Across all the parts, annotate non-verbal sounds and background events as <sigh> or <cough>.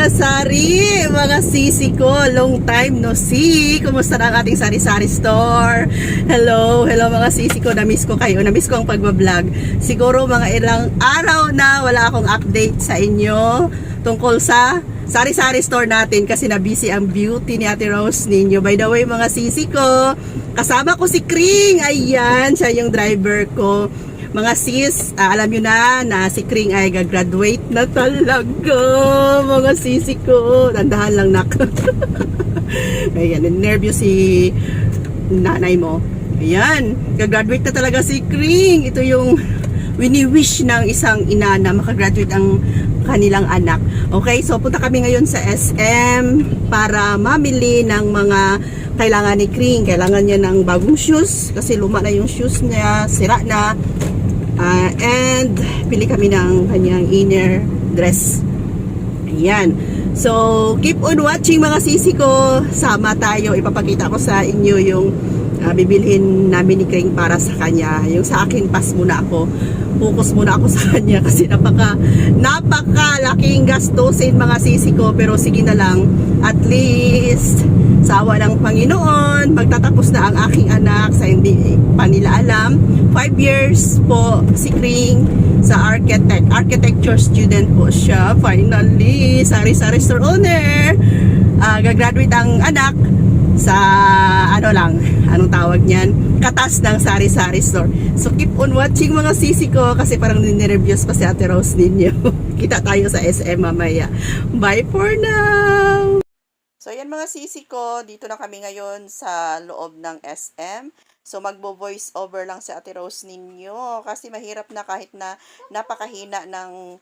kasari, mga sisi ko, long time no see. Kumusta na ang ating sari-sari store? Hello, hello mga sisi ko, na-miss ko kayo, na-miss ko ang pagbablog. Siguro mga ilang araw na wala akong update sa inyo tungkol sa sari-sari store natin kasi na-busy ang beauty ni Ate Rose ninyo. By the way, mga sisi ko, kasama ko si Kring. Ayan, siya yung driver ko. Mga sis, ah, alam nyo na na si Kring ay gagraduate na talaga. Mga sisi ko. Dandahan lang nak. <laughs> Ayan, nervous si nanay mo. Ayan, gagraduate na talaga si Kring. Ito yung wini-wish ng isang ina na makagraduate ang kanilang anak. Okay, so punta kami ngayon sa SM para mamili ng mga kailangan ni Kring. Kailangan niya ng bagong shoes kasi luma na yung shoes niya, sira na. Ah, and pili kami ng kanyang inner dress. Ayan. So, keep on watching mga sisi ko. Sama tayo. Ipapakita ko sa inyo yung ah, bibilhin namin ni Kring para sa kanya. Yung sa akin, pass muna ako. Focus muna ako <laughs> sa kanya kasi napaka, napaka laking gastusin mga sisi ko. Pero sige na lang, at least, awa ng Panginoon, magtatapos na ang aking anak sa hindi pa nila alam. Five years po si Kring sa architect, architecture student po siya. Finally, sari-sari store owner. Ah, gagraduate ang anak sa ano lang, anong tawag niyan? Katas ng sari-sari store. So keep on watching mga sisi ko kasi parang ninervyos pa si Ate Rose ninyo. <laughs> Kita tayo sa SM mamaya. Bye for now! So yan mga sisi ko, dito na kami ngayon sa loob ng SM. So magbo-voice over lang si Ate Rose ninyo kasi mahirap na kahit na napakahina ng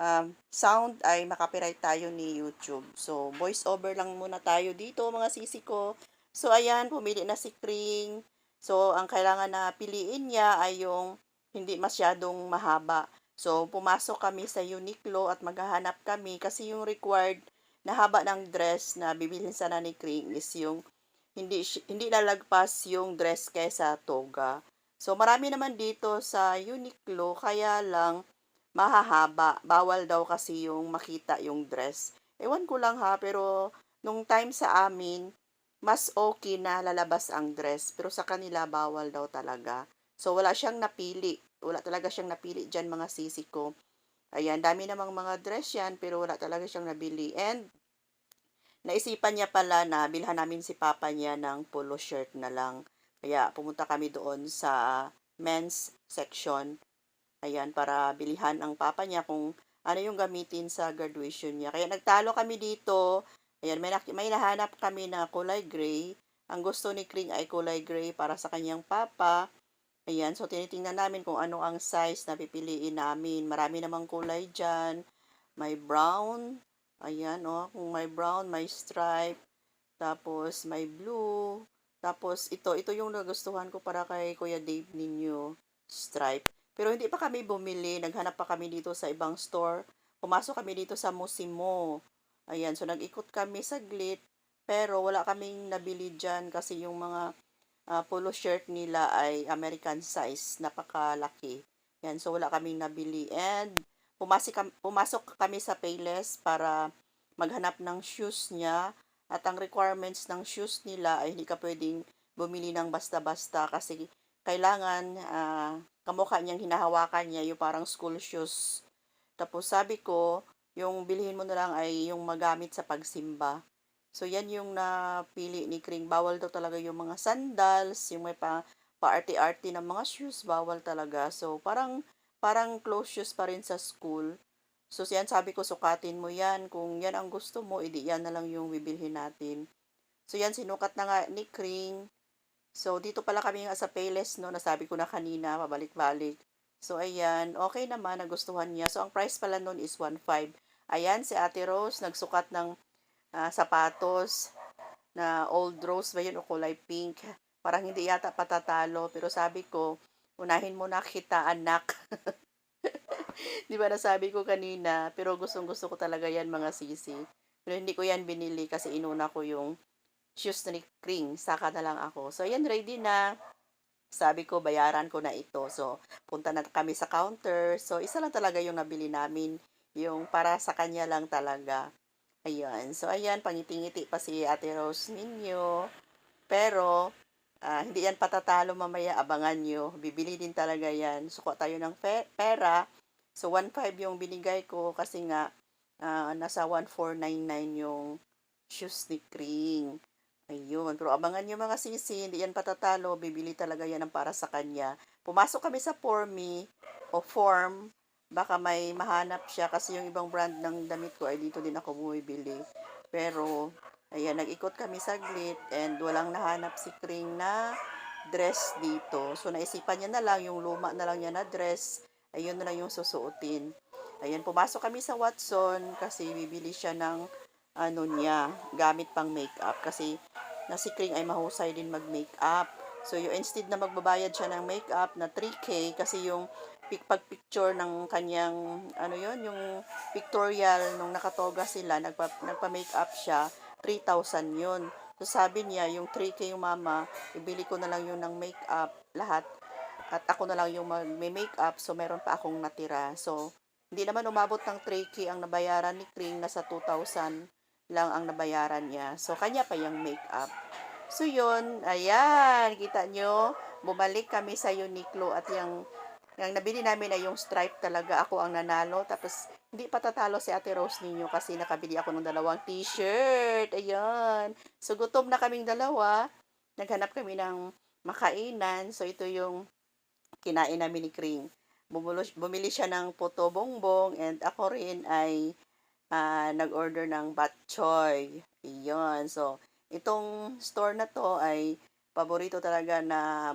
um, sound ay makapiright tayo ni YouTube. So voice over lang muna tayo dito mga sisi ko. So ayan, pumili na si Kring. So ang kailangan na piliin niya ay yung hindi masyadong mahaba. So pumasok kami sa Uniqlo at maghahanap kami kasi yung required na haba ng dress na bibilhin sana ni Kring is yung hindi hindi lalagpas yung dress kaysa toga. So marami naman dito sa Uniqlo kaya lang mahahaba. Bawal daw kasi yung makita yung dress. Ewan ko lang ha, pero nung time sa amin, mas okay na lalabas ang dress. Pero sa kanila, bawal daw talaga. So wala siyang napili. Wala talaga siyang napili dyan mga sisi ko. Ayan, dami namang mga dress yan, pero wala talaga siyang nabili. And, naisipan niya pala na bilhan namin si papa niya ng polo shirt na lang. Kaya, pumunta kami doon sa men's section. Ayan, para bilihan ang papa niya kung ano yung gamitin sa graduation niya. Kaya, nagtalo kami dito. Ayan, may, may nahanap kami na kulay gray. Ang gusto ni Kring ay kulay gray para sa kanyang papa. Ayan, so tinitingnan namin kung ano ang size na pipiliin namin. Marami namang kulay dyan. May brown. Ayan, oh. Kung may brown, may stripe. Tapos, may blue. Tapos, ito. Ito yung nagustuhan ko para kay Kuya Dave ninyo. Stripe. Pero hindi pa kami bumili. Naghanap pa kami dito sa ibang store. Pumasok kami dito sa Musimo. Ayan, so nag-ikot kami saglit. Pero wala kaming nabili dyan kasi yung mga ah, polo shirt nila ay American size, napakalaki. Yan, so wala kaming nabili. And pumasok, kam- pumasok kami sa Payless para maghanap ng shoes niya. At ang requirements ng shoes nila ay hindi ka pwedeng bumili ng basta-basta kasi kailangan ah, kamukha niyang hinahawakan niya yung parang school shoes. Tapos sabi ko, yung bilhin mo na lang ay yung magamit sa pagsimba. So, yan yung napili ni Kring. Bawal daw talaga yung mga sandals, yung may pa, pa-arty-arty ng mga shoes, bawal talaga. So, parang, parang close shoes pa rin sa school. So, yan sabi ko, sukatin mo yan. Kung yan ang gusto mo, edi yan na lang yung bibilhin natin. So, yan, sinukat na nga ni Kring. So, dito pala kami sa Payless, no, nasabi ko na kanina, pabalik-balik. So, ayan, okay naman, nagustuhan niya. So, ang price pala nun is 1.5. Ayan, si Ate Rose, nagsukat ng ah, sapatos na old rose ba yun o kulay pink. Parang hindi yata patatalo. Pero sabi ko, unahin mo na kita anak. <laughs> Di ba nasabi ko kanina, pero gustong gusto ko talaga yan mga sisi. Pero hindi ko yan binili kasi inuna ko yung shoes ni Kring. Saka na lang ako. So, yan, ready na. Sabi ko, bayaran ko na ito. So, punta na kami sa counter. So, isa lang talaga yung nabili namin. Yung para sa kanya lang talaga. Ayan. So, ayan, pangiti-ngiti pa si Ate Rose ninyo. Pero, ah, hindi yan patatalo mamaya, abangan nyo. Bibili din talaga yan. Suko tayo ng pera. So, 1.5 yung binigay ko kasi nga, ah, nasa 1.499 yung shoes ni Kring. Ayun. Pero abangan nyo mga sisi, hindi yan patatalo. Bibili talaga yan ang para sa kanya. Pumasok kami sa Formi o Form. Baka may mahanap siya kasi yung ibang brand ng damit ko ay dito din ako bumibili. Pero, ayan, nag-ikot kami saglit and walang nahanap si Kring na dress dito. So, naisipan niya na lang, yung luma na lang niya na dress, ayun na lang yung susuotin. Ayan, pumasok kami sa Watson kasi bibili siya ng ano niya, gamit pang makeup kasi na si Kring ay mahusay din mag-makeup. So, yung instead na magbabayad siya ng makeup na 3K kasi yung pic pag picture ng kanyang ano yon yung pictorial nung nakatoga sila nagpa nagpa-makeup siya 3,000 yun. So sabi niya yung 3k yung mama ibili ko na lang yun ng makeup lahat. At ako na lang yung mag-makeup so meron pa akong natira. So hindi naman umabot ng 3k ang nabayaran ni Kring nasa 2,000 lang ang nabayaran niya. So kanya pa yung makeup. So yun ayan kita nyo bumalik kami sa Uniqlo at yung yung nabili namin ay yung stripe talaga. Ako ang nanalo. Tapos, hindi pa tatalo si Ate Rose ninyo kasi nakabili ako ng dalawang t-shirt. Ayan. So, gutom na kaming dalawa. Naghanap kami ng makainan. So, ito yung kinain namin ni Kring. Bumili siya ng puto bongbong and ako rin ay ah, nag-order ng bat choy. Iyon. So, itong store na to ay paborito talaga na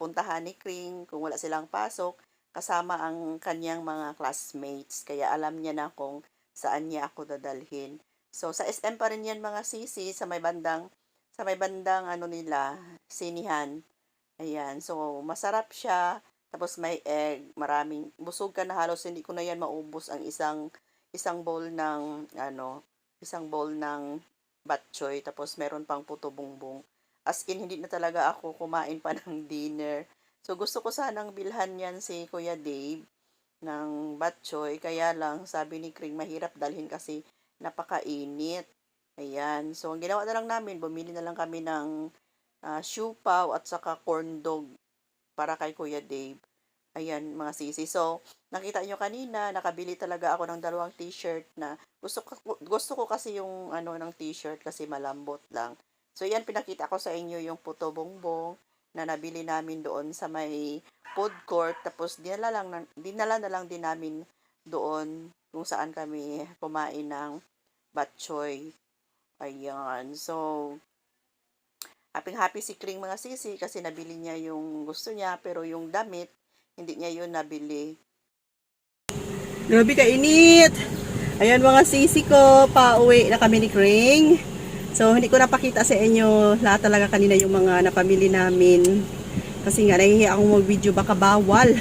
puntahan ni Kring kung wala silang pasok kasama ang kanyang mga classmates. Kaya alam niya na kung saan niya ako dadalhin. So sa SM pa rin yan mga sisi sa may bandang sa may bandang ano nila sinihan. Ayan so masarap siya. Tapos may egg maraming busog ka na halos hindi ko na yan maubos ang isang isang bowl ng ano isang bowl ng batchoy tapos meron pang puto bongbong As in, hindi na talaga ako kumain pa <laughs> ng dinner. So, gusto ko sanang bilhan yan si Kuya Dave ng batchoy. Kaya lang, sabi ni Kring, mahirap dalhin kasi napakainit. Ayan. So, ang ginawa na lang namin, bumili na lang kami ng uh, siupaw at saka corn dog para kay Kuya Dave. Ayan, mga sisi. So, nakita nyo kanina, nakabili talaga ako ng dalawang t-shirt na gusto ko, gusto ko kasi yung ano ng t-shirt kasi malambot lang. So, yan, pinakita ko sa inyo yung puto bongbong na nabili namin doon sa may food court. Tapos, dinala, lang, na- dinala na lang din namin doon kung saan kami kumain ng batchoy. Ayan. So, happy happy si Kring mga sisi kasi nabili niya yung gusto niya pero yung damit, hindi niya yun nabili. Grabe kainit! Ayan mga sisi ko, pauwi na kami ni Kring. So, hindi ko napakita sa inyo lahat talaga kanina yung mga napamili namin. Kasi nga, nahihiya akong mag-video, baka bawal. <laughs>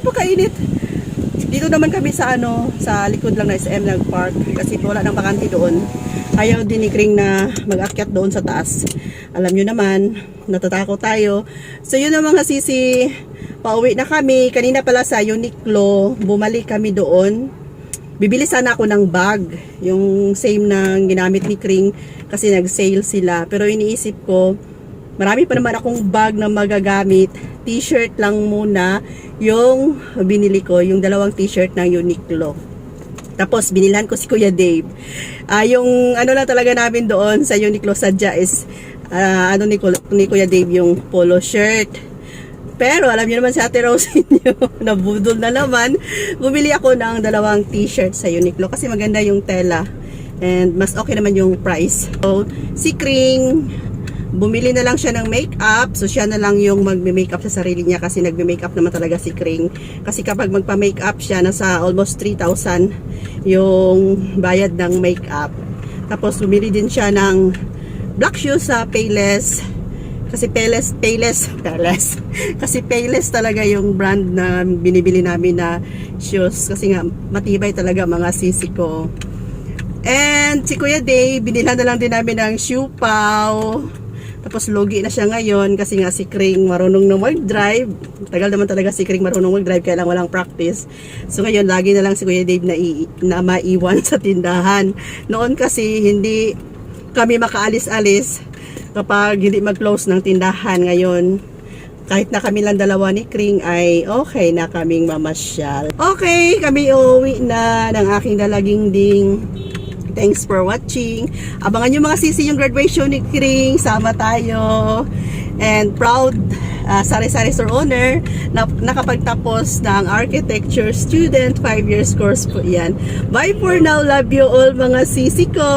Napakainit. Dito naman kami sa ano, sa likod lang na SM nag-park. Kasi wala nang bakante doon. Ayaw din ni Kring na mag-akyat doon sa taas. Alam nyo naman, natatakot tayo. So, yun ang mga sisi. Pauwi na kami. Kanina pala sa Uniqlo, bumalik kami doon bibili sana ako ng bag, yung same na ginamit ni Kring kasi nag-sale sila. Pero iniisip ko, marami pa naman akong bag na magagamit. T-shirt lang muna yung binili ko, yung dalawang t-shirt ng Uniqlo. Tapos binilhan ko si Kuya Dave. Ah, yung ano lang talaga namin doon sa Uniqlo sadya is ah, ano ni, ni Kuya Dave yung polo shirt. Pero alam niyo naman si Ate Rose <laughs> niyo, nabudol na naman. Bumili ako ng dalawang t-shirt sa Uniqlo kasi maganda yung tela. And mas okay naman yung price. So, si Kring, bumili na lang siya ng makeup. So, siya na lang yung magme-makeup sa sarili niya kasi nagme-makeup naman talaga si Kring. Kasi kapag magpa-makeup siya, nasa almost 3,000 yung bayad ng makeup. Tapos, bumili din siya ng black shoes sa Payless kasi Payless, Payless, <laughs> Payless. Kasi Payless talaga yung brand na binibili namin na shoes. Kasi nga, matibay talaga mga sisi ko. And si Kuya Day, binila na lang din namin ng shoe pow. Tapos logi na siya ngayon kasi nga si Kring marunong na mag-drive. Tagal naman talaga si Kring marunong mag-drive kaya lang walang practice. So ngayon lagi na lang si Kuya Dave na, i- na maiwan <laughs> sa tindahan. Noon kasi hindi kami makaalis-alis kapag hindi mag-close ng tindahan ngayon. Kahit na kami lang dalawa ni Kring ay okay na kaming mamasyal. Okay, kami uuwi na ng aking dalaging ding. Thanks for watching. Abangan nyo mga sisi yung graduation ni Kring. Sama tayo. And proud uh, sari-sari store owner na nakapagtapos ng architecture student 5 years course po yan. Bye for now. Love you all mga sisi ko.